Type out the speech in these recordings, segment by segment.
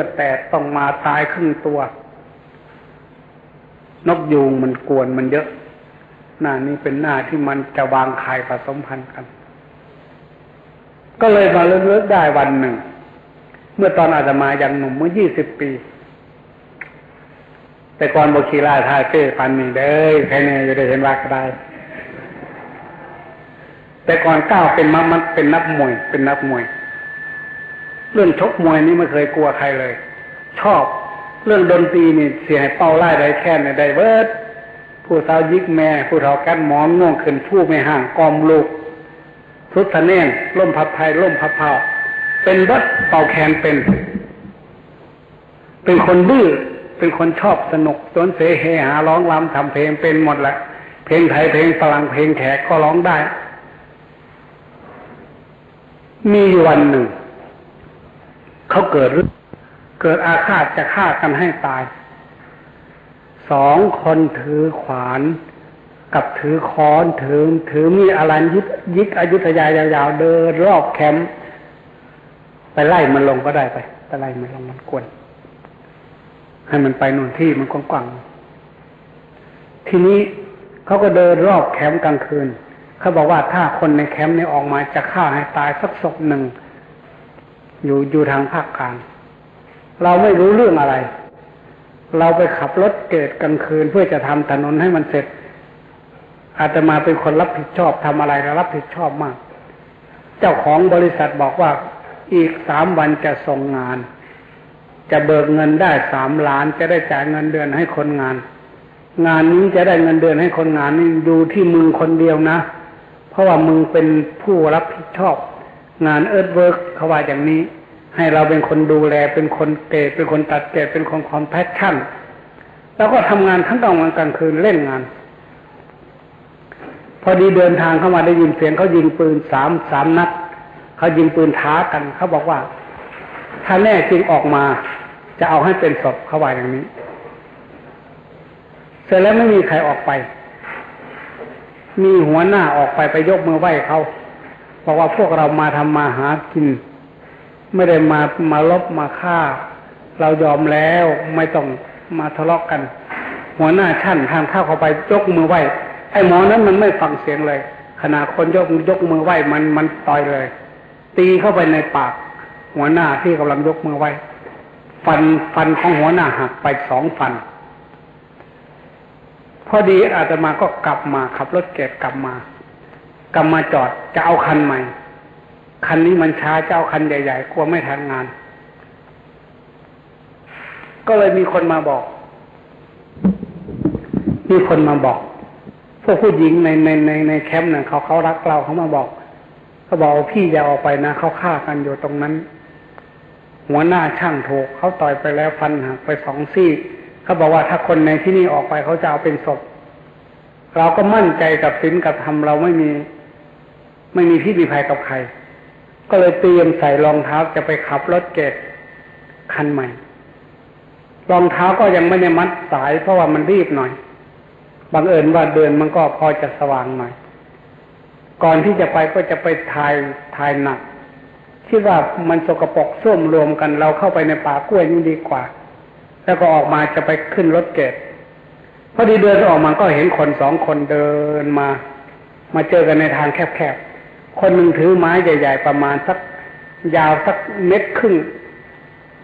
ลือแตกต้องมาตายครึ่งตัว นกยูงมันกวนมันเยอะ หน้านี้เป็นหน้าที่มันจะวางไข่ผสมพันธุ์กัน ก็เลยมาเลิกได้วันหนึ่ง เมื่อตอนอาตมายังหนุ่มเมื่อยี่สิบปี แต่ก่อนบกีราทายเต้ปันนี่เด้ยใครเนี่ยจะได้เห็นว่าก็ได้แต่ก่อนก้าวเป็นมัมันเป็นนักมวย เป็นนักมวย เรื่องชกมวยนี่ไม่เคยกลัวใครเลย ชอบเรื่องดนตรีนี่เสียให้เป้าไล่ได้แค่ในได้เบิร์ดผู้สาวยิกแม่ ผู้เฒ่ากันหมอนง่วงขึ้นผู้ไม่ห่างกอมลูกสุดทะเนนล่มพับไทยล่มพับเผาเป็นวัดเป่าแคนเป็น เป็นคนดื้อเป็นคนชอบสนุกสนเสเฮหาร้องรำทำเพลงเป็นหมดแหละ เพลงไทยเพลงฝรั่งเพลงแขกก็ร้องได้ มีวันหนึ่ง เขาเกิดเกิดอาฆาตจะฆ่ากันให้ตาย สองคนถือขวานกับถือค้อนถือถือมีอะไรยิกยิกอยุธยายาวๆเดินรอบแคมป์ไปไล่มันลงก็ได้ไปไปไล่มันลงมันกวนให้มันไปนู่นที่มันกว้างๆทีนี้เขาก็เดินรอบแคมป์กลางคืนเขาบอกว่าถ้าคนในแคมป์ในออกมาจะฆ่าให้ตายสักศพหนึ่ง อยู่อยู่ทางภาคกลาง เราไม่รู้เรื่องอะไร เราไปขับรถเกิดกลางคืนเพื่อจะทำถนนให้มันเสร็จ อาจจะมาเป็นคนรับผิดชอบทำอะไรแล้วรับผิดชอบมาก เจ้าของบริษัทบอกว่าอีกสามวันจะส่งงาน จะเบิกเงินได้สามล้านจะได้จ่ายเงินเดือนให้คนงาน งานนี้จะได้เงินเดือนให้คนงานนี่ดูที่มึงคนเดียวนะ เพราะว่ามึงเป็นผู้รับผิดชอบ งานเอิร์ธเวิร์กเขาว่าอย่างนี้ ให้เราเป็นคนดูแลเป็นคนเกตเป็นคนตัดเกตเป็นคนคอมแพชชั่น แล้วก็ทำงานทั้งกลางวันกลางคืนเล่นงาน พอดีเดินทางเข้ามาได้ยินเสียงเขายิงปืนสามสามนัดเขายิงปืนท้ากันเขาบอกว่า ถ้าแน่จริงออกมาจะเอาให้เป็นศพเขาว่าอย่างนี้ เสร็จแล้วไม่มีใครออกไป มีหัวหน้าออกไปไปยกมือไหว้เขา บอกว่าพวกเรามาทำมาหากิน ไม่ได้มามาลบมาฆ่า เรายอมแล้วไม่ต้องมาทะเลาะกกัน หัวหน้าชั้นทางเท้าเข้าไปยกมือไหว้ไอ้หมอนั้นมันไม่ฟังเสียงเลย ขณะคนยกยกมือไหว้มันมันต่อยเลย ตีเข้าไปในปาก หัวหน้าที่กำลังยกมือไหว้ฟันฟันของหัวหน้าหักไปสองฟัน พอดีอาตมาก็กลับมาขับรถเก็บกลับมา กลับมาจอดจะเอาคันใหม่ คันนี้มันช้าจะเอาคันใหญ่ๆกลัวไม่ทันงาน ก็เลยมีคนมาบอก มีคนมาบอกพวกผู้หญิงในในในในแคมป์เนี่ยเขาเขารักเราเขามาบอกเขาบอกพี่อย่าออกไปนะเขาฆ่ากันอยู่ตรงนั้น หัวหน้าช่างถูกเขาต่อยไปแล้วฟันหักไปสองซี่เขาบอกว่าถ้าคนในที่นี่ออกไปเขาจะเอาเป็นศพเราก็มั่นใจกับศีลกับธรรมเราไม่มี ไม่มีพิษมีภัยกับใคร ก็เลยเตรียมใส่รองเท้าจะไปขับรถเกตคันใหม่ รองเท้าก็ยังไม่ได้มัดสายเพราะว่ามันรีบหน่อย บังเอิญว่าเดินมันก็พอจะสว่างหน่อย ก่อนที่จะไปก็จะไปถ่ายถ่ายหนักคิดว่ามันสกปรกส้วมรวมกัน เราเข้าไปในป่ากล้วยนี่ดีกว่า แล้วก็ออกมาจะไปขึ้นรถเกตพอดีเดินออกมาก็เห็นคนสองคนเดินมา มาเจอกันในทางแคบๆ คนหนึ่งถือไม้ใหญ่ ๆ ประมาณสักยาวสักเม็ดครึ่ง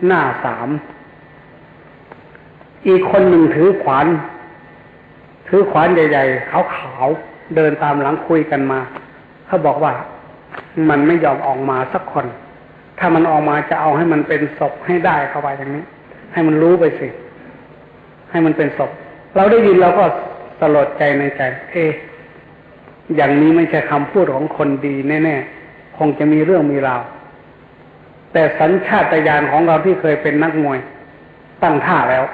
หน้าสาม อีกคนหนึ่งถือขวาน ถือขวานใหญ่ ๆ ขาวๆ เดินตามหลังคุยกันมา เขาบอกว่า มันไม่ยอมออกมาสักคน ถ้ามันออกมาจะเอาให้มันเป็นศพให้ได้เข้าไปอย่างนี้ ให้มันรู้ไปสิ ให้มันเป็นศพ เราได้ยินเราก็สลดใจในใจ เอ๊ อย่างนี้ไม่ใช่คำพูดของคนดีแน่ๆ คงจะมีเรื่องมีราว แต่สัญชาตญาณของเราที่เคยเป็นนักมวย ตั้งท่าแล้ว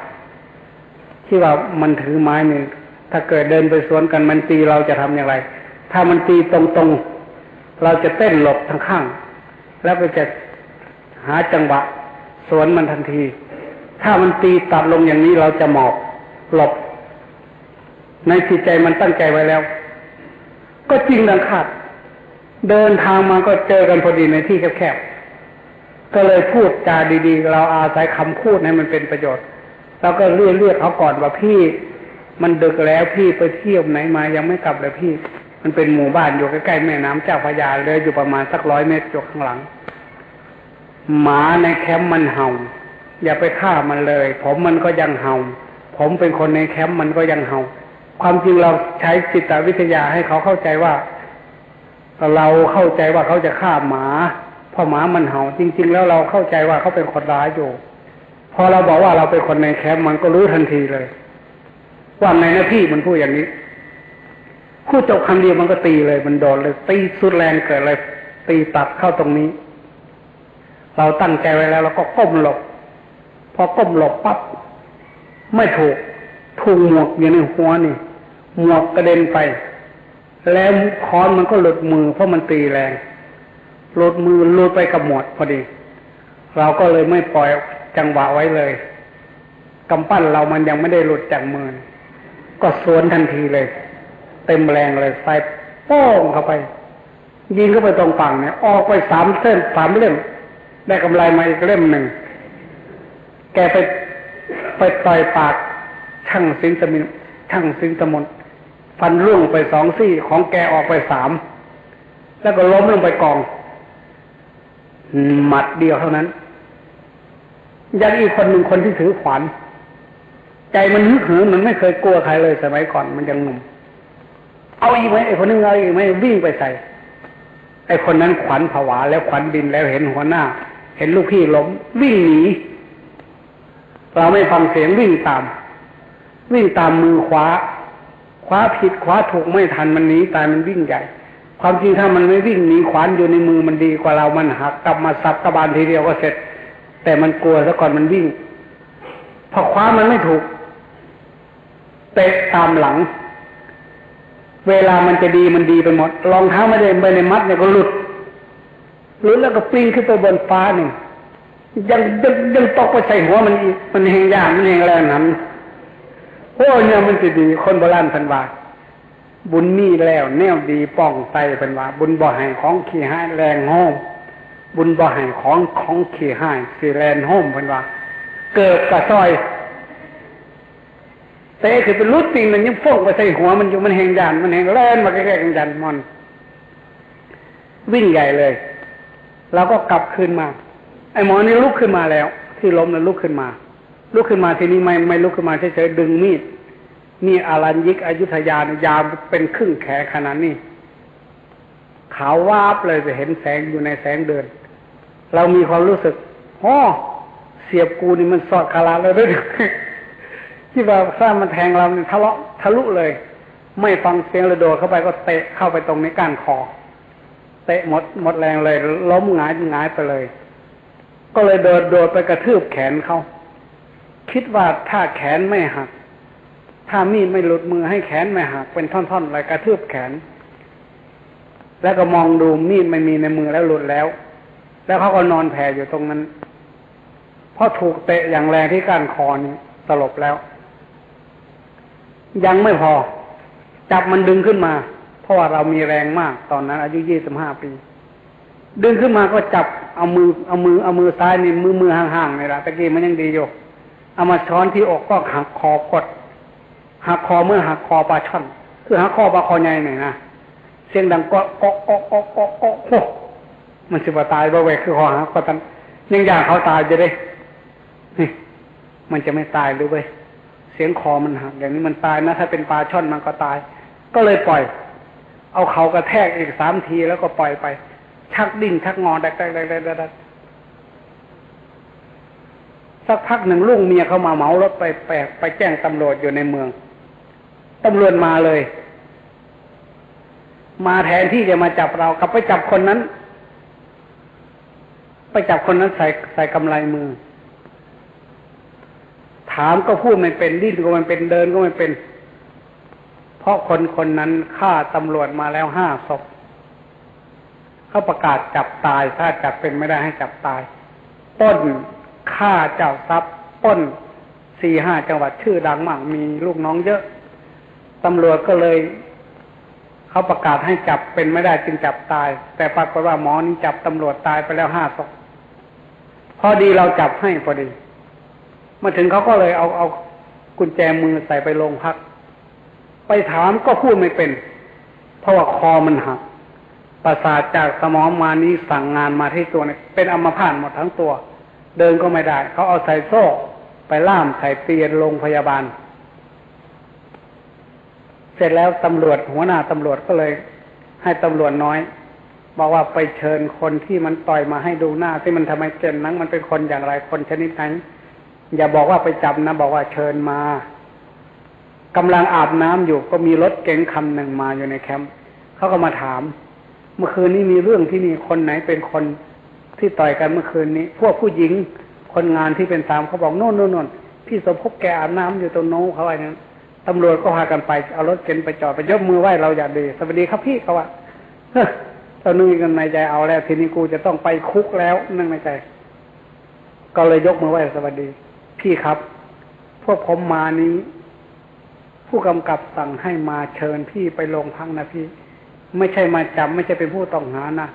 ที่ว่ามันถือไม้นี่ถ้าเกิดเดินไปสวนกันมันตีเราจะทำอย่างไร ถ้ามันตีตรงๆ เราจะเต้นหลบทางข้าง แล้วก็จะหาจังหวะ สวนมันทันที ถ้ามันตีตัดลงอย่างนี้เราจะหมอบหลบ ในจิตใจมันตั้งใจไว้แล้ว ก็จริงดังคาดเดินทางมาก็เจอกันพอดีในที่แคบๆ ก็เลยพูดจาดีๆ เราอาศัยคำพูดให้มันเป็นประโยชน์เราก็เรียกเรียกเขาก่อนว่าพี่ มันดึกแล้วพี่ไปเที่ยวไหนมายังไม่กลับเลยพี่ มันเป็นหมู่บ้านอยู่ใกล้ๆแม่น้ำเจ้าพระยาเลยอยู่ประมาณสักร้อยเมตรอยู่ข้างหลัง หมาในแคมป์มันเห่า อย่าไปฆ่ามันเลย ผมมันก็ยังเห่า ผมเป็นคนในแคมป์มันก็ยังเห่า ความจริงเราใช้จิตวิทยาให้เขาเข้าใจว่า เราเข้าใจว่าเขาจะฆ่าหมาพอหมามันเห่าจริง ๆ แล้วเราเข้าใจว่าเขาเป็นคนร้ายอยู่ พอเราบอกว่าเราเป็นคนในแคมป์มันก็รู้ทันทีเลยว่าในหน้าที่มันพูดอย่างนี้พูดจบคำเดียวมันก็ตีเลย มันโดนเลย ตีสุดแรงเกิดเลยตีตัดเข้าตรงนี้ เราตั้งใจไว้แล้วเราก็ก้มหลบ พอก้มหลบปั๊บไม่ถูกถูกหมวกอยู่ในหัวนี่ หมวกกระเด็นไป แล้วค้อนมันก็หลุดมือเพราะมันตีแรง หลุดมือหลุดไปกับหมวดพอดี เราก็เลยไม่ปล่อยจังหวะไว้เลยกำปั้นเรามันยังไม่ได้หลุดจากมือ ก็สวนทันทีเลย เต็มแรงเลยใส่โป้งเข้าไป ยิงเข้าไปตรงฝั่งเนี่ย ออกไปสามเส้นสามเล่มได้กำไรมาอีกเล่มหนึ่ง แกไปไปต่อยปากช่างสิงสมินช่างสิงสมน ฟันร่วงไปสองซี่ของแกออกไปสาม แล้วก็ล้มลงไปกอง หมัดเดียวเท่านั้น ยังอีกคนหนึ่งคนที่ถือขวานใจมันฮึกเหิมมันไม่เคยกลัวใครเลยสมัยก่อนมันยังหนุ่ม เอาอีกไหมไอ้คนนึงเอาอีกไหมวิ่งไปใส่ไอ้คนนั้นขวัญผวาแล้วขวัญบินแล้วเห็นหัวหน้า เห็นลูกพี่ล้ม วิ่งหนีเราไม่ฟังเสียงวิ่งตาม วิ่งตามมือขวา ว้าผิดคว้าถูกไม่ทันมันหนีตายมันวิ่งใหญ่ ความจริงถ้ามันไม่วิ่งหนีขวานอยู่ในมือมันดีกว่าเรามันหักกลับมาสับกระบาลทีเดียวก็เสร็จ แต่มันกลัวซะก่อนมันวิ่งพอคว้ามันไม่ถูกเตะตามหลัง เวลามันจะดีมันดีไปหมดรองเท้าไม่ได้ไม่ในมัดเนี่ยก็หลุดหลุดแล้วก็ปลิ้งขึ้นไปบนฟ้าหนึ่งยังยังยังตกไปใส่หัวมันอีกมันแหงยากมันแหงแรงนั้น อ้เนี่ยมันจะดี คนโบราณพันว่า บุญมีแล้ว แนวดีป้องใส่พันว่า บุญบ่ให้ของขี้ห้แรงห้มบุญบ่ให้ของของขี้ห้สีแรงห้มพันว่า เกิดกระซอยเตะคือเป็นรุดติงมันยังฟงไปใส่หัวมันอยู่มันแหงยันมันแหงแล่นมาใกล้ๆกันยันมัน วิ่งใหญ่เลยเราก็กลับคืนมา ไอ้หมอนี่ลุกขึ้นมาแล้ว ที่ล้มแล้วลุกขึ้นมา ลุกขึ้นมาทีนี้ไม่ไม่ลุกขึ้นมาเฉยๆดึงมีดมีอารันยิกอยุธยานยาวเป็นครึ่งแขนขนาดนี้ขาววาบเลยจะเห็นแสงอยู่ในแสงเดิน เรามีความรู้สึกอ๋อเสียบกูนี่มันสอดคาราเลยด้วยที่ว่าสร้างมันแทงเราเนี่ยทะเลาะทะลุเลย ไม่ฟังเสียงระโดดเข้าไปก็เตะเข้าไปตรงในก้านคอเตะหมดหมดแรงเลย ล้มหงายหงายไปเลย ก็เลยโดดโดดไปกระทืบแขนเขา คิดว่าถ้าแขนไม่หัก ถ้ามีดไม่หลุดมือให้แขนไม่หัก เป็นท่อนๆอะไรกระทืบแขน แล้วก็มองดูมีดไม่มีในมือแล้วหลุดแล้ว แล้วเขาก็นอนแผ่อยู่ตรงนั้นเพราะถูกเตะอย่างแรงที่ก้านคอนี่สลบแล้ว ยังไม่พอ จับมันดึงขึ้นมา เพราะว่าเรามีแรงมากตอนนั้น อายุยี่สิบห้าปี ดึงขึ้นมาก็จับเอามือเอามือเอามือซ้ายนี่มือมือห่างๆนี่ละตะกี้มันยังดีอยู่ เอามาช้อนที่อกก็หักคอกดหักคอเมื่อหักคอปลาช่อน คือหักคอปลาคอใหญ่หน่อยนะเสียงดังก็ก็ก็ก็ก็ก็โอ้มันสิบตายบ่เวคือคอหักก็ตันยังอยากเขาตายจะได้นี่มันจะไม่ตายหรือเว้ยเสียงคอมันหักอย่างนี้มันตายนะ ถ้าเป็นปลาช่อนมันก็ตาย ก็เลยปล่อย เอาเขากระแทกอีกสามทีแล้วก็ปล่อยไป ชักดิ้นชักงอแดกแดกแดกแดก สักพักหนึ่งลุงเมียเขามาเหมารถไปแปไปแจ้งตำรวจอยู่ในเมืองตำรวจมาเลย มาแทนที่จะมาจับเรากลับไปจับคนนั้น ไปจับคนนั้นใส่ใส่กำไรมือ ถามก็พูดไม่เป็นดิ้นก็ไม่เป็นเดินก็ไม่เป็น เพราะคนคนนั้นฆ่าตำรวจมาแล้วห้าศพเขาประกาศจับตายถ้าจับเป็นไม่ได้ให้จับตายต้น ฆ่าเจ้าทรัพย์ต้นสี่ห้าจังหวัดชื่อดังมากมีลูกน้องเยอะ ตำรวจก็เลยเขาประกาศให้จับเป็นไม่ได้จึงจับตาย แต่ปรากฏว่าหมอนี่จับตำรวจตายไปแล้วห้าศพพอดีเราจับให้พอดีมาถึงเขาก็เลยเอาเอากุญแจมือใส่ไปโรงพัก ไปถามก็พูดไม่เป็น เพราะว่าคอมันหักประสาทจากสมองมานี้สั่งงานมาที่ตัวเนี่ยเป็นอัมพาตหมดทั้งตัว เดินก็ไม่ได้ เขาเอาใส่โซ่ ไปล่ามใส่เตียนโรงพยาบาล เสร็จแล้วตำรวจหัวหน้าตำรวจก็เลย ให้ตำรวจน้อย บอกว่าไปเชิญคนที่มันต่อยมาให้ดูหน้าที่มันทำไมเก่นนั้นมันเป็นคนอย่างไรคนชนิดไหนอย่าบอกว่าไปจับนะบอกว่าเชิญมากำลังอาบน้ำอยู่ก็มีรถเก๋งคันหนึ่งมาอยู่ในแคมป์เขาก็มาถาม เมื่อคืนนี้มีเรื่องที่นี่คนไหนเป็นคน ที่ต่อยกันเมื่อคืนนี้ พวกผู้หญิงคนงานที่เป็นสามเขาบอกโน่นโน่นโน่นพี่สมภพแกอาบน้ำอยู่ตรงโน้เขาอะไรนั้นตำรวจก็พากันไปเอารถเก๋งไปจอดไปยกมือไหว้เราอย่าดีสวัสดีครับพี่เขาว่าเฮ้ยตอนนึกกันในใจเอาแล้ว ทีนี้กูจะต้องไปคุกแล้วนั่งในใจ ก็เลยยกมือไหว้สวัสดี พี่ครับ พวกผมมานี้ ผู้กำกับสั่งให้มาเชิญพี่ไปโรงพักนะพี่ ไม่ใช่มาจับไม่ใช่เป็นผู้ต้องหานะ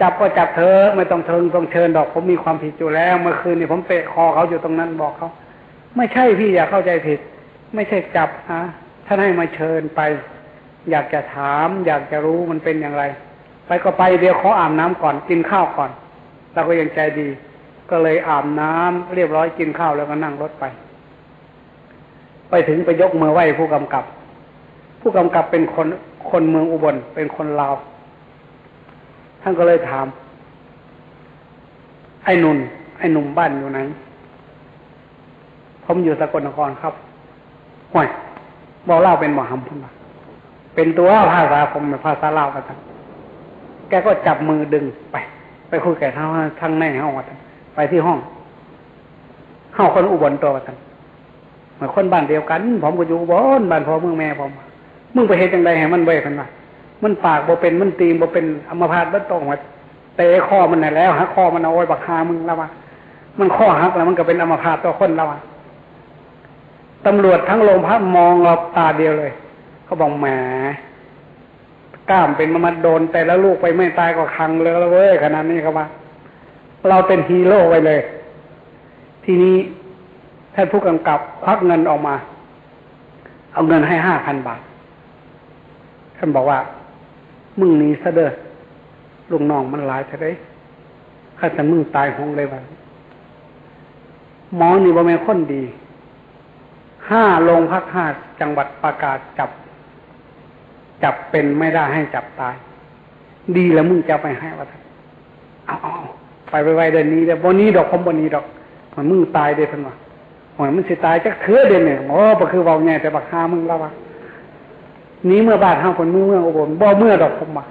จับก็จับเธอไม่ต้องเชิญต้องเชิญดอก ผมมีความผิดอยู่แล้วเมื่อคืนนี้ผมเตะคอเขาอยู่ตรงนั้นบอกเขาไม่ใช่พี่อย่าเข้าใจผิด ไม่ใช่จับฮะท่านให้มาเชิญไป อยากจะถาม อยากจะรู้มันเป็นอย่างไร ไปก็ไปเดี๋ยวเขออาบน้ำก่อนกินข้าวก่อนเราก็ยังใจดี ก็เลยอาบน้ำเรียบร้อยกินข้าวแล้วก็นั่งรถไป ไปถึงไปยกมือไหว้ผู้กำกับ ผู้กำกับเป็นคนคนเมืองอุบลเป็นคนลาว ท่านก็เลยถาม ไอ้นุ่นไอ้หนุ่มบ้านอยู่ไหน ผมอยู่สกลนครครับห่วยบอกเล่าเป็นหมอหำพุ่นมาเป็นตัวภาษาผมเป็นภาษาเล่ากันแกก็จับมือดึงไป ไปคุยกับทางทางในห้องกันไปที่ห้องห้องคนอุบลตัวกันเหมือนคนบ้านเดียวกัน ผมก็อยู่อุบลบ้านพ่อเมืองแม่ผมมึงไปเห็นจังไดให้มันเว้ยพันว่า มันปากบ่เป็นมันตีบ่เป็นอมพาตบ่ตรงว่าเตะข้อมันไหนแล้วฮะข้อมันเอาไว้บักฮามึงแล้วว่ามันข้อหักแล้วมันก็เป็นอมพาตตัวคนแล้วว่าตำรวจทั้งโรงพักมองเราตาเดียวเลยเขาบอกแหมกล้ามเป็นมามาโดน แต่ละลูกไปไม่ตายก็คังเลยแล้วเว้ยขนาดนี้ครับว่า เราเป็นฮีโร่ไปเลย ทีนี้ท่านผู้กำกับควักเงินออกมา เอาเงินให้ห้าพันบาทท่านบอกว่า มึงหนีซะเด้อลุงน้องมันหลายจะได้ข้าจะมึงตายหงเลยวันหมอนี่บ่แม่คนดี ห้าโรงพักห้าจังหวัดประกาศจับ จับเป็นไม่ได้ให้จับตาย ดีแล้วมึงจะไปให้วะท่านเอาเอาไปไปไวเดือนนี้เดี๋ยววันนี้ดอกผมวันนี้ดอกมันมึงตายเด้ท่านว่าหอยมันสิตายจักเถือเดือนเนี่ยโอ้ก็คือเบาแง่แต่บักฮามึงแล้ววะ นี้เมื่อบาทห้าคนเมื่อเมืออุบลบ่เมื่อดอกผมมา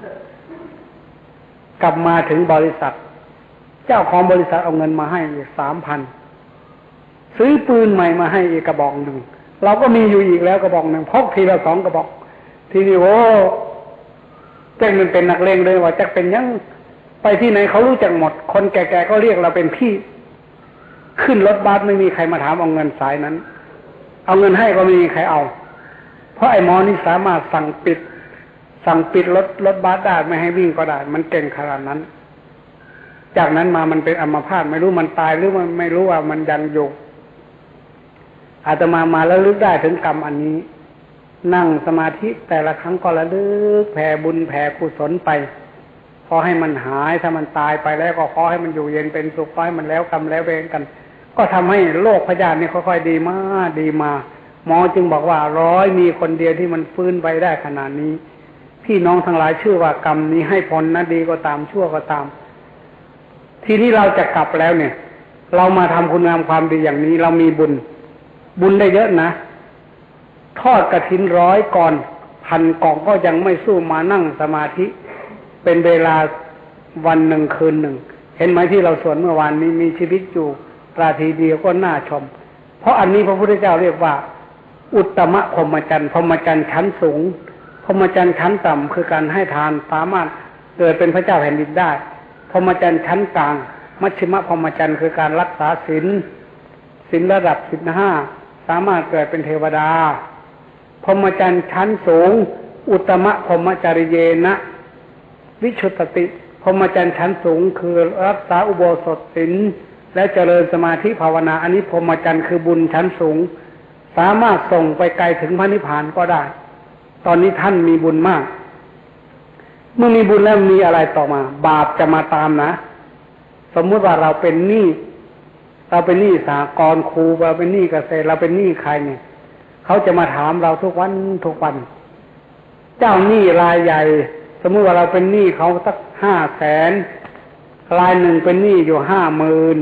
กลับมาถึงบริษัท เจ้าของบริษัทเอาเงินมาให้อีกสามพันซื้อปืนใหม่มาให้อีกกระบอกหนึ่งเราก็มีอยู่อีกแล้วกระบอกหนึ่งพกทีละสองกระบอก ทีนี้โอ้แจ้งมันเป็นนักเลงเลยว่าจะเป็นยังไปที่ไหนเขารู้จักหมด คนแก่ๆก็เรียกเราเป็นพี่ ขึ้นรถบัสไม่มีใครมาถามเอาเงินสายนั้น เอาเงินให้ก็ไม่มีใครเอา เพราะไอ้หมอนี่สามารถสั่งปิด สั่งปิดรถรถบัสได้ไม่ให้วิ่งก็ได้ มันเก่งขนาดนั้น จากนั้นมามันเป็นอัมพาตไม่รู้มันตายหรือมันไม่รู้ว่ามันยังอยู่อาตมามาแล้วลึกได้ถึงกรรมอันนี้ นั่งสมาธิแต่ละครั้งก็ระลึกแผ่บุญแผ่กุศลไปขอให้มันหายถ้ามันตายไปแล้วก็ขอให้มันอยู่เย็นเป็นสุขขอให้มันแล้วกรรมแล้วเวรกัน ก็ทำให้โลกพยานี่ค่อยๆดีมาดีมา หมอจึงบอกว่าร้อยมีคนเดียวที่มันฟื้นไปได้ขนาดนี้ พี่น้องทั้งหลายชื่อว่ากรรมนี้ให้ผลนะดีก็ตามชั่วก็ตาม ทีนี้เราจะกลับแล้วเนี่ย เรามาทำคุณงามความดีอย่างนี้เรามีบุญ บุญได้เยอะนะ ทอดกระถินร้อยก่อนพันกองก็ยังไม่สู้มานั่งสมาธิ เป็นเวลาวันหนึ่งคืนหนึ่ง เห็นไหมที่เราสวดเมื่อวานนี้มีชีวิตอยู่ราทีเดียวก็น่าชม เพราะอันนี้พระพุทธเจ้าเรียกว่า อุตมะพรหมจรรย์พรหมจรรย์ชั้นสูงพรหมจรรย์ชั้นต่ำคือการให้ทานสามารถเกิดเป็นพระเจ้าแผ่นดินได้พรหมจรรย์ชั้นกลาง มัชฌิมพรหมจรรย์คือการรักษาศีลศีลระดับสิบห้าสามารถเกิดเป็นเทวดาพรหมจรรย์ชั้นสูง อุตมะพรหมจริเยนะ วิชุตติพรหมจรรย์ชั้นสูง คือรักษาอุโบสถศีลแล้วเจริญสมาธิภาวนา อันนี้พรหมจรรย์คือบุญชั้นสูง สามารถส่งไปไกลถึงพระนิพพานก็ได้ ตอนนี้ท่านมีบุญมาก เมื่อมีบุญแล้วมีอะไรต่อมา บาปจะมาตามนะ สมมุติว่าเราเป็นหนี้เราเป็นหนี้สากรครูเราเป็นหนี้เกษตรเราเป็นหนี้ใครเนี่ยเขาจะมาถามเราทุกวันทุกวัน เจ้าหนี้รายใหญ่ สมมุติว่าเราเป็นหนี้เขาสักห้าแสนรายหนึ่งเป็นหนี้อยู่ห้าหมื่น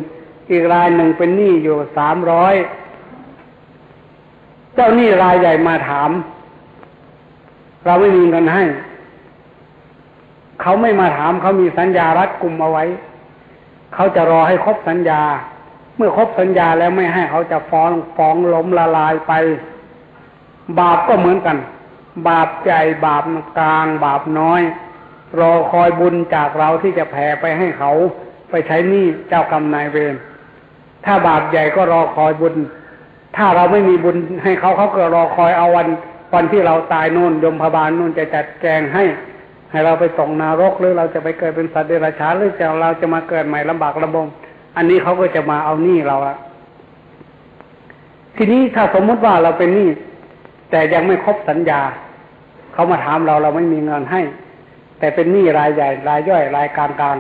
อีกรายหนึ่งเป็นหนี้อยู่สามร้อย เจ้าหนี้รายใหญ่มาถาม เราไม่มีเงินให้ เขาไม่มาถามเขามีสัญญารัดกลุ่มเอาไว้ เขาจะรอให้ครบสัญญา เมื่อครบสัญญาแล้วไม่ให้เขาจะฟ้องฟ้องล้มละลายไป บาปก็เหมือนกัน บาปใหญ่บาปกลาง บาปน้อย รอคอยบุญจากเราที่จะแผ่ไปให้เขาไปใช้หนี้เจ้ากรรมนายเวรถ้าบาปใหญ่ก็รอคอยบุญ ถ้าเราไม่มีบุญให้เขาเขาก็รอคอยเอาวันวันที่เราตายนู่นยมพบาลนู่นจะจัดแจงให้ ให้เราไปส่งนรกหรือเราจะไปเกิดเป็นสัตว์เดรัจฉานหรือจะเราจะมาเกิดใหม่ลำบากลำบงอันนี้เขาก็จะมาเอาหนี้เราละทีนี้ถ้าสมมุติว่าเราเป็นหนี้แต่ยังไม่ครบสัญญาเขามาถามเราเราไม่มีเงินให้ แต่เป็นหนี้รายใหญ่รายย่อยรายกลางกลาง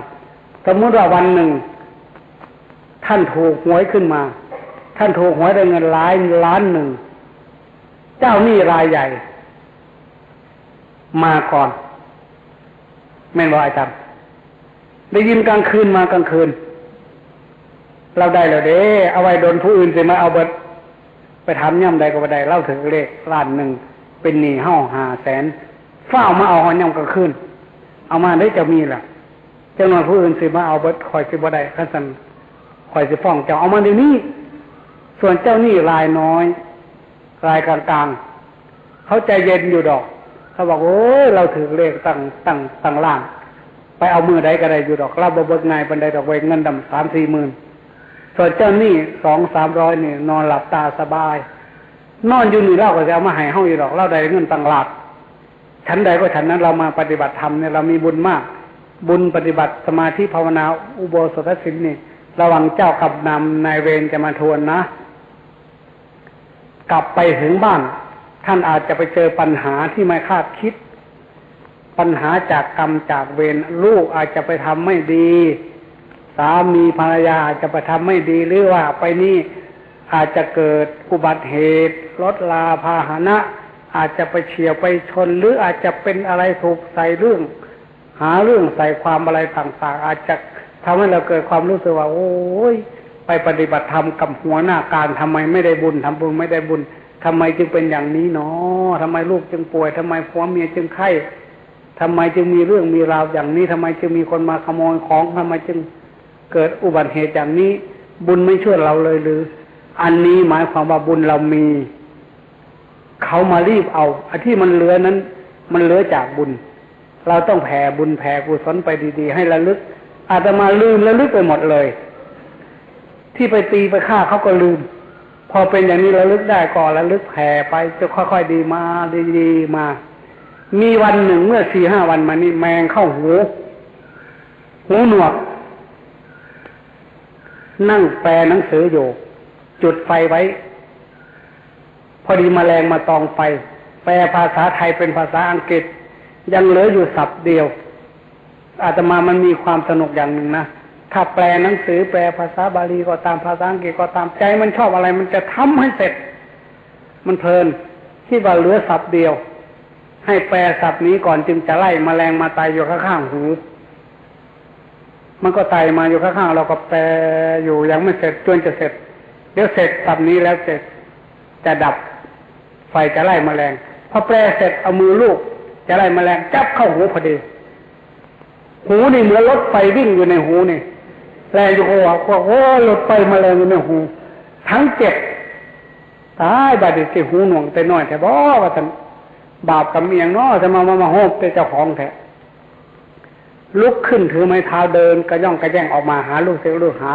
สมมุติว่าวันหนึ่ง ท่านถูกหวยขึ้นมา ท่านถูกหวยได้เงินล้านล้านหนึ่ง เจ้าหนี้รายใหญ่ มาก่อน แม่นว่าอาจารย์ได้ยินกลางคืนมากลางคืน เราได้แล้วเด้ เอาไว้โดนผู้อื่นสิมาเอาเบิด ไปทำย่ำใดก็ไปได้เล่าถึงเลขล้านหนึ่งเป็นหนี้ห้าหาแสนเฝ้ามาเอาหอย่ำกลางคืน เอามาได้จะมีล่ะเจ้าหน้าผู้อื่นสิมาเอาเบิดคอยสิบ่ได้ขั้นสันคอยสิฟ้องเจ้าเอามาเดี๋ยวนี้ ส่วนเจ้าหนี้รายน้อย รายกลางๆเขาใจเย็นอยู่ดอกเขาบอกโอ้ยเราถือเลขตั้งตั้งตั้งล่าง ไปเอามือใดก็ได้อยู่ดอกเราบเบิกไงบันไดดอกเวงเงินดำสามสี่หมื่นส่วนเจ้าหนี้สองสามร้อยนี่นอนหลับตาสบาย นอนอยู่นี่เล่าก็จะเอามาให้ห้องอยู่ดอกเล่าใดเงินตั้งหลักชั้นใดก็ชั้นนั้นเรามาปฏิบัติธรรมเนี่ยเรามีบุญมาก บุญปฏิบัติสมาธิภาวนาอุโบสถศีลนี่ ระวังเจ้ากับนำนายเวรจะมาทวนนะ กลับไปถึงบ้าน ท่านอาจจะไปเจอปัญหาที่ไม่คาดคิด ปัญหาจากกรรมจากเวรลูกอาจจะไปทำไม่ดี สามีภรรยาอาจจะไปทำไม่ดีหรือว่าไปนี่อาจจะเกิดอุบัติเหตุรถลาพาหนะ อาจจะไปเฉียวไปชน หรืออาจจะเป็นอะไรถูกใส่เรื่อง หาเรื่องใส่ความอะไรต่างๆอาจจะทำให้เราเกิดความรู้สึกว่า โอ้ย ปปฏิบัติธรรมกับหัวหน้าการทำไมไม่ได้บุญทำบุญไม่ได้บุญทำไมจึงเป็นอย่างนี้เนาะทำไมลูกจึงป่วยทำไมผัวเมียจึงไข้ทำไมจึงมีเรื่องมีราวอย่างนี้ทำไมจึงมีคนมาขโมยของทำไมจึงเกิดอุบัติเหตุอย่างนี้ บุญไม่ช่วยเราเลยหรือ อันนี้หมายความว่าบุญเรามี เขามารีบเอาอันที่มันเหลือนั้น มันเหลือจากบุญ เราต้องแผ่บุญแผ่กุศลไปดี ๆ ให้ระลึก อาจจะมาลืมระลึกไปหมดเลย ที่ไปตีไปฆ่าเขาก็ลืม พอเป็นอย่างนี้ระลึกได้ก่อนระลึกแผ่ไปจะค่อยๆดีมาดีๆมา มีวันหนึ่งเมื่อสี่ห้าวันมานี่แมงเข้าหูหูหนวก นั่งแปลหนังสืออยู่ จุดไฟไว้ พอดีมแมลงมาตองไฟ แปลภาษาไทยเป็นภาษาอังกฤษ ยังเหลืออยู่สับเดียวอาตมามันมีความสนุกอย่างหนึ่งนะ ถ้าแปลหนังสือแปลภาษาบาลีก็ตามภาษาอังกฤษก็ตามใจมันชอบอะไร มันจะทำให้เสร็จ มันเพลินที่ว่าเหลือสับเดียว ให้แปลสับนี้ก่อนจึงจะไล่มแมลงมาตายอยู่ข้างๆหูมันก็ไต่มาอยู่ข้างๆเราก็แปลอยู่ยังไม่เสร็จจนจะเสร็จ เดี๋ยวเสร็จสับนี้แล้วเสร็จจะดับ ไฟจะไล่มแมลงพอแปลเสร็จเอามือลูก จะไล่มแมลงจับเข้าหูพอดี หูนี่เหมือนรถไฟวิ่งอยู่ในหูนี่ แรงอยู่หัวว่าโอ้รถไฟมาแมลงอยู่ในหูทั้งเจ็บตายบาดเจ็บหูหน่วงแต่น้อยแต่บ่ว่าท่านบาปกับเมียงเนาะจะมามามาโฮบแต่เจ้าของแท้ลุกขึ้นถือไม้เท้าเดินกระย่องกระแย่งออกมาหาลูกเสียลูกหา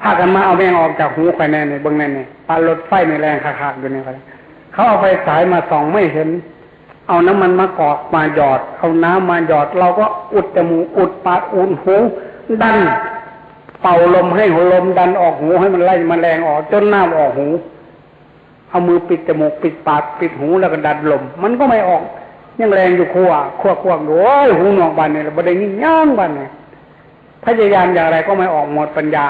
พากันมาเอาแมงออกจากหูไฟแน่เนี่ยเบิ้งแน่เนี่ยปลารถไฟในแรงขาดๆอยู่เนี่ยเขาเอาไฟสายมาส่องไม่เห็น เอาน้ำมันมากอกมาหยอด เอาน้ำมาหยอด เราก็อุดจมูกอุดปากอุดหูดัน เป่าลมให้หัวลมดันออกหูให้มันไล่มันแรงออก จนน้ำออกหู เอามือปิดจมูกปิดปากปิดหูแล้วก็ดันลม มันก็ไม่ออก ยังแรงอยู่ขั้วขั้วขั้วโอ้ยหูหนวกบันเนี่ยบดได้ยิ่ย่างบันเนี่ยพยายามอย่างไรก็ไม่ออกหมดปัญญา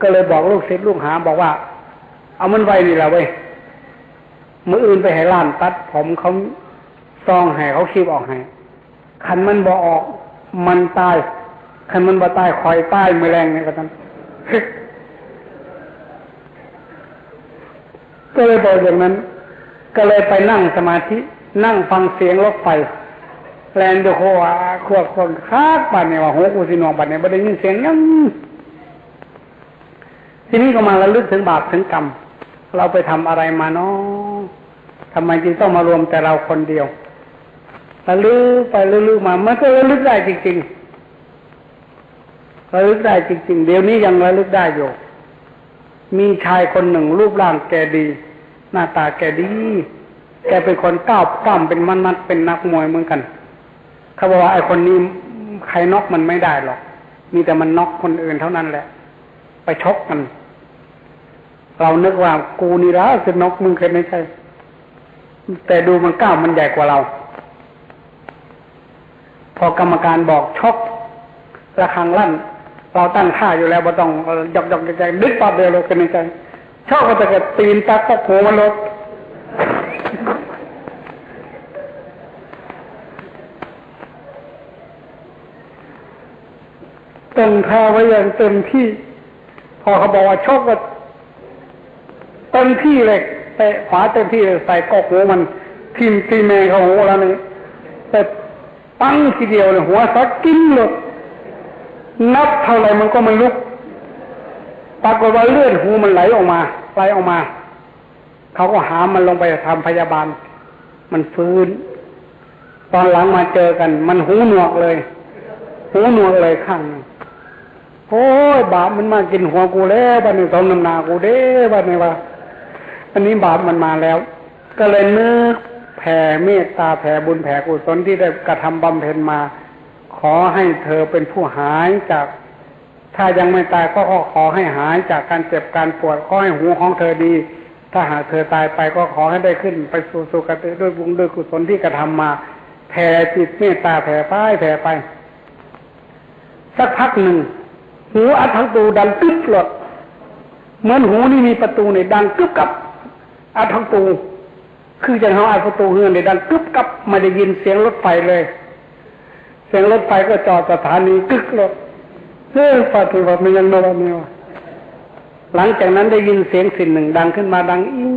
ก็เลยบอกลูกศิษย์ลูกหาบอกว่า เอามันไว้นี่แหละเว้ยมืออื่นไปให้ล้านตัดผมเขาซองให้เขาคีบออกให้คันมันบ่ออก มันตาย คันมันบ่ตายคอยตายมือแรงเนี่ยก็ท่านก็เลยบอกอย่างนั้น ก็เลยไปนั่งสมาธินั่งฟังเสียงรถไฟแลนดูโคอาขวดคนคากปันเนี่ยว่าโหกูสินองปันเนี่ยบ่ได้ยินเสียงยังทีนี้ก็มาระลึกถึงบาปถึงกรรม เราไปทำอะไรมาเนาะทำไมจึงต้องมารวมแต่เราคนเดียวระลึกไประลึกมา มันก็ระลึกได้จริงๆ ระลึกได้จริง ๆ เดี๋ยวนี้ยังระลึกได้อยู่ มีชายคนหนึ่งรูปร่างแกดี หน้าตาแกดี แกเป็นคนก้าวก้ามเป็นมันมัดเป็นนักมวยเหมือนกัน เขาบอกว่าไอ้คนนี้ใครน็อกมันไม่ได้หรอก มีแต่มันน็อกคนอื่นเท่านั้นแหละ ไปชกกัน เรานึกว่ากูนี่ละคือนกมึงเคยไม่ใช่ แต่ดูมันก้าวมันใหญ่กว่าเรา พอกรรมการบอกชกระฆังลั่น เราตั้งท่าอยู่แล้วบ่ต้องหยอกหยอกใจดึกปับเดียวเลยกันในใจชอบก็จะเกิดตีนตักก็หัวมันลดตึงท่าไว้อย่างเต็มที่ พอเขาบอกว่าชกก็เต็มที่เลยเตะขวาเต็มที่ใส่กอกหัวมันทิมตีเมย์เขาหัวแล้วนี่แต่ปั้งทีเดียวเลยหัวสักกิ้งเลย นับเท่าไรมันก็ไม่ลุกปรากฏว่าเลือดหูมันไหลออกมาไหลออกมา เขาก็หามันลงไปทำพยาบาล มันฟื้น ตอนหลังมาเจอกัน มันหูหนวกเลย หูหนวกเลยข้างโอ้ยบาปมันมากินหัวกูแล้วบ้านนี้ตอนน้ำนากูเด้บ้านนี้ว่าอันนี้บาปมันมาแล้ว ก็เลยนึกแผ่เมตตาแผ่บุญแผ่กุศลที่ได้กระทำบำเพ็ญมา ขอให้เธอเป็นผู้หายจาก ถ้ายังไม่ตายก็ขอให้หายจากการเจ็บการปวดขอให้หูของเธอดี ถ้าหากเธอตายไปก็ขอให้ได้ขึ้น ไปสู่สุคติด้วยบุญด้วยกุศลที่กระทำมาแผ่จิตเมตตาแผ่ไปแผ่ไป สักพักหนึ่ง หูอัดทั้งตูดังตึ๊บหลดเหมือนหูนี่มีประตูเนี่ยดังกึบกับอัดทั้งตูคือจะเขาอัดประตูเฮือนเนี่ยดังกึบกับไม่ได้ยินเสียงรถไฟเลย สียงรถไฟก็จอดสถานีกึกรถเฮ้ยปฏิบัติมันยังโน้เนี่ยวหลังจากนั้นได้ยินเสียงสิ่งหนึ่งดังขึ้นมาดังอิง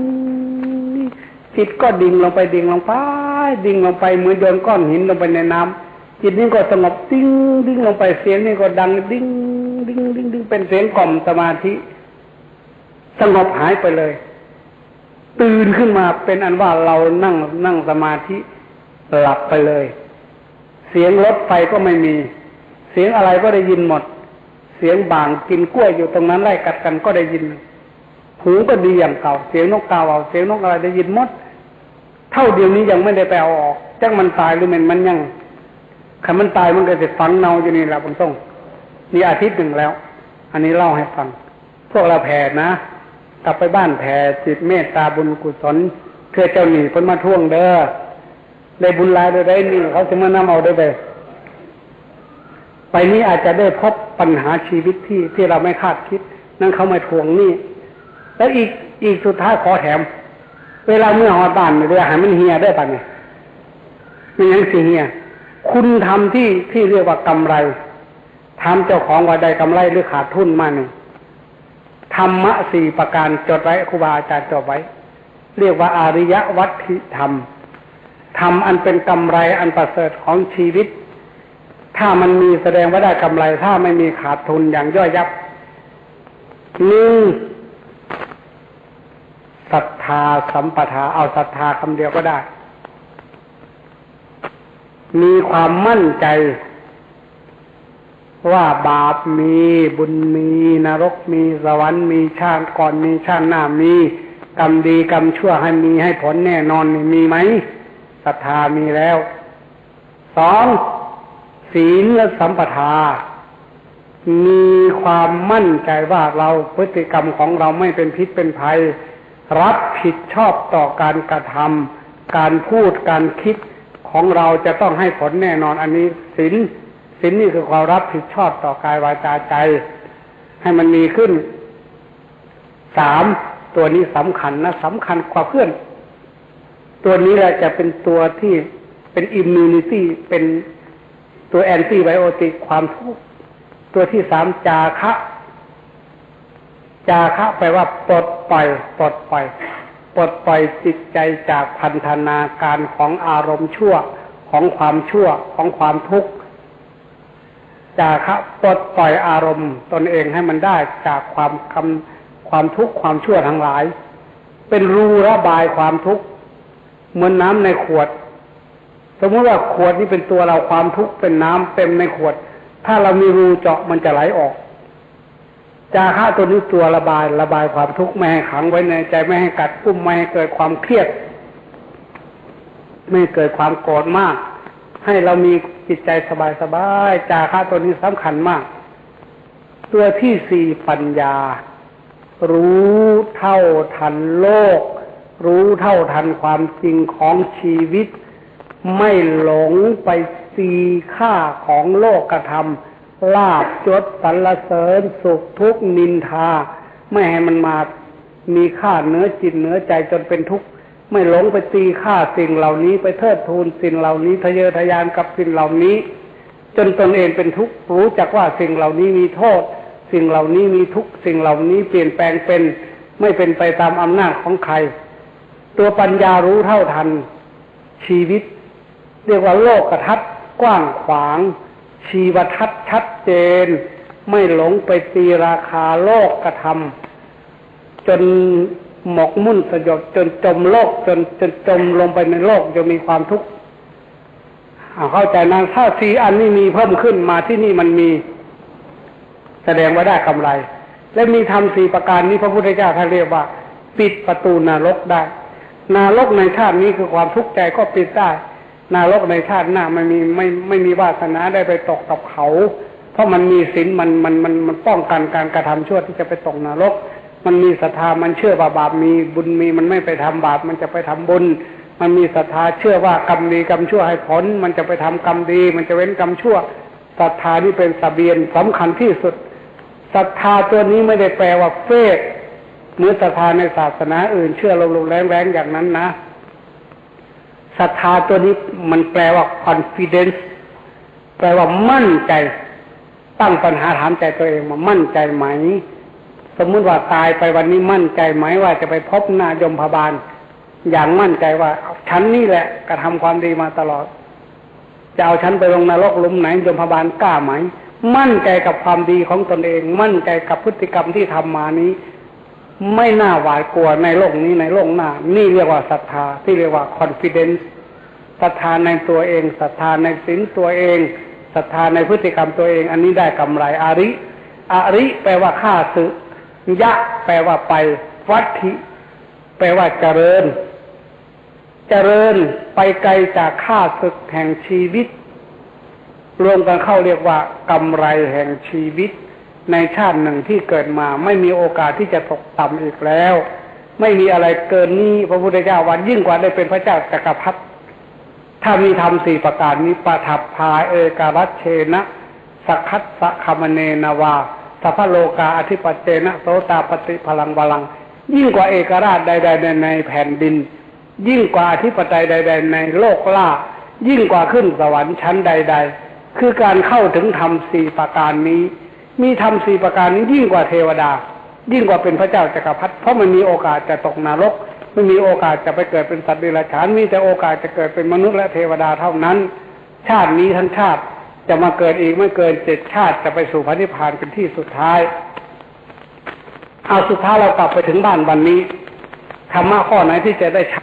จิตก็ดิ่งลงไปดิ่งลงไป ดิ่งลงไปเหมือนโยนก้อนหินลงไปในน้ำจิตนี้ก็สงบดิ้งดิ้งลงไปเสียงนี่ก็ดังดิ้งดิ้งดิ้งดิ้งเป็นเสียงกล่อมสมาธิ สงบหายไปเลย ตื่นขึ้นมาเป็นอันว่าเรานั่งนั่งสมาธิหลับไปเลย สียงรถไฟก็ไม่มี เสียงอะไรก็ได้ยินหมด เสียงบางกินกล้วยอยู่ตรงนั้นไล่กัดกันก็ได้ยิน หูก็ดีอย่างเก่า เสียงนกกาเอาเสียงนกอะไรได้ยินหมด เท่าเดียวนี้ยังไม่ได้ไปเอาออกจักมันตายหรือมันมันยังขันมันตายมันก็จะฝังเนาอยู่นี่แหละผมต้องนี่อาทิตย์หนึ่งแล้ว อันนี้เล่าให้ฟัง พวกเราแผ่นะ กลับไปบ้านแผ่จิตเมตตาบุญกุศลเพื่อเจ้าหนี้พ้นมาท่วงเด้อ ได้บุญลายได้ได้นี่เขาจะมานำเอาได้ไปไปนี้อาจจะได้พบปัญหาชีวิตที่ที่เราไม่คาดคิด นั่นเขามาทวงนี่แล้วอีกอีกสุดท้ายขอแถม เวลาเมื่อหอบ้านเรือหายมันเฮียได้ปะเนี่ยมันยังสิเฮียคุณทำที่ที่เรียกว่ากำไรทำเจ้าของว่าได้กำไรหรือขาดทุนมาหนึ่งธรรมะสี่ประการจดไว้ครูบาอาจารย์จดไว้ เรียกว่าอาริยวัตถิธรรม ธรรมอันเป็นกำไรอันประเสริฐของชีวิต ถ้ามันมีแสดงว่าได้กำไร ถ้าไม่มีขาดทุนอย่างย่อยยับหนึ่งศรัทธาสัมปทาเอาศรัทธาคำเดียวก็ได้ มีความมั่นใจว่าบาปมีบุญมีนรกมีสวรรค์มีชาติก่อนมีชาติหน้ามีกรรมดีกรรมชั่วให้มีให้ผลแน่นอนมีไหม ศรัทธามีแล้วสองศีลและสัมปทา มีความมั่นใจว่าเราพฤติกรรมของเราไม่เป็นพิษเป็นภัย รับผิดชอบต่อการกระทำการพูดการคิดของเราจะต้องให้ผลแน่นอนอันนี้ศีลศีลนี่คือความรับผิดชอบต่อกายวาจาใจ ให้มันมีขึ้นสามตัวนี้สำคัญนะสำคัญกว่าเพื่อน ตัวนี้แหละจะเป็นตัวที่เป็นอิมมูนิตี้เป็นตัวแอนตี้ไบโอติกความทุกข์ตัวที่สามจาคะ จาคะแปลว่าปลดปล่อยปลดปล่อยปลดปล่อยจิตใจจากพันธนาการของอารมณ์ชั่วของความชั่วของความทุกข์จาคะปลดปล่อยอารมณ์ตนเองให้มันได้จากความคำความทุกข์ความชั่วทั้งหลาย เป็นรูระบายความทุกข์ เหมือนน้ำในขวด สมมติว่าขวดนี้เป็นตัวเราความทุกข์เป็นน้ำเต็มในขวด ถ้าเรามีรูเจาะมันจะไหลออกจาคะตัวนี้ตัวระบายระบายความทุกข์ไม่ให้ขังไว้ในใจไม่ให้กัดกุ้มไม่ให้เกิดความเครียด ไม่เกิดความโกรธมาก ให้เรามีจิตใจสบายสบายจาคะตัวนี้สำคัญมาก ตัวที่สี่ปัญญา รู้เท่าทันโลก รู้เท่าทันความจริงของชีวิต ไม่หลงไปตีค่าของโลกกระทำลาบจดสรรเสริญสุขทุกนินทา ไม่ให้มันมามีค่าเนื้อจิตเนื้อใจจนเป็นทุกข์ไม่หลงไปตีค่าสิ่งเหล่านี้ไปเทิดทูนสิ่งเหล่านี้ทะเยอทะยานกับสิ่งเหล่านี้ จนตนเองเป็นทุกข์รู้จักว่าสิ่งเหล่านี้มีโทษ สิ่งเหล่านี้มีทุกข์สิ่งเหล่านี้เปลี่ยนแปลงเป็น ไม่เป็นไปตามอำนาจของใคร ตัวปัญญารู้เท่าทัน ชีวิต เรียกว่าโลกกระทัดกว้างขวาง ชีวทัศน์ชัดเจน ไม่หลงไปตีราคาโลกกระทำจนหมกมุ่นสยบจนจมโลกจนจนจมลงไปในโลกจะมีความทุกข์เข้าใจนะถ้าสีอันนี้มีเพิ่มขึ้นมาที่นี่มันมี แสดงว่าได้กำไร และมีทำสี่ประการนี้พระพุทธเจ้าท่านเรียกว่า ปิดประตูนรกได้ นรกในชาตินี้คือความทุกข์ใจก็ปิดได้นรกในชาติหน้าไม่มีไม่ไม่มีวาสนาได้ไปตกกับเขา เพราะมันมีศีลมันมันมันมันป้องกันการกระทำชั่วที่จะไปตกนรก มันมีศรัทธามันเชื่อว่าบาปมีบุญมีมันไม่ไปทำบาปมันจะไปทำบุญ มันมีศรัทธาเชื่อว่ากรรมดีกรรมชั่วให้ผล มันจะไปทำกรรมดี มันจะเว้นกรรมชั่วศรัทธานี่เป็นสเบียนสำคัญที่สุดศรัทธาตัวนี้ไม่ได้แปลว่าเฟก หมือศรัทธาในศาสนาอื่นเชื่อลงลงแรงแรงอย่างนั้นนะศรัทธาตัวนี้มันแปลว่า confidence แปลว่ามั่นใจ ตั้งปัญหาถามใจตัวเองมามั่นใจไหม สมมุติว่าตายไปวันนี้มั่นใจไหมว่าจะไปพบนายมพบาล อย่างมั่นใจว่าฉันนี่แหละกระทำความดีมาตลอด จะเอาฉันไปลงนรกลุมไหนยมพบาลกล้าไหม มั่นใจกับความดีของตนเอง มั่นใจกับพฤติกรรมที่ทำมานี้ ไม่น่าหวาดกลัวในโลกนี้ในโลกหน้า นี่เรียกว่าศรัทธาที่เรียกว่า confidence ศรัทธาในตัวเองศรัทธาในศีลตัวเองศรัทธาในพฤติกรรมตัวเอง อันนี้ได้กำไรอาริอาริแปลว่าข้าศึกยะ แปลว่าไป วัตถิ แปลว่าเจริญ เจริญไปไกลจากข้าศึกแห่งชีวิต รวมกันเข้าเรียกว่ากำไรแห่งชีวิต ในชาติหนึ่งที่เกิดมาไม่มีโอกาสที่จะตกต่ำอีกแล้ว ไม่มีอะไรเกินนี้พระพุทธเจ้าวันยิ่งกว่าได้เป็นพระเจ้าจักรพรรดิถ้ามีทำสี่ประการนี้ปทับพาเอกาลัเชนะสักคัตสะคามเนนาวาสัพโลกาอธิปเจนะโสตาปฏิพลังบาลัง ยิ่งกว่าเอกราชใด ๆ ในแผ่นดิน ยิ่งกว่าอธิปไตยใด ๆ ในโลกล่า ยิ่งกว่าขึ้นสวรรค์ชั้นใด ๆ คือการเข้าถึงธรรมสี่ประการนี้ มีธรรมสี่ประการนี้ยิ่งกว่าเทวดา ยิ่งกว่าเป็นพระเจ้าจักรพรรดิเพราะมันมีโอกาสจะตกนรกไม่มีโอกาสจะไปเกิดเป็นสัตว์เดรัจฉานมีแต่โอกาสจะเกิดเป็นมนุษย์และเทวดาเท่านั้น ชาตินี้ทั้งชาติจะมาเกิดอีกไม่เกินเจ็ดชาติจะไปสู่พระนิพพานเป็นที่สุดท้าย เอาสุดท้ายเรากลับไปถึงบ้านวันนี้ธรรมะข้อไหนที่จะได้ชั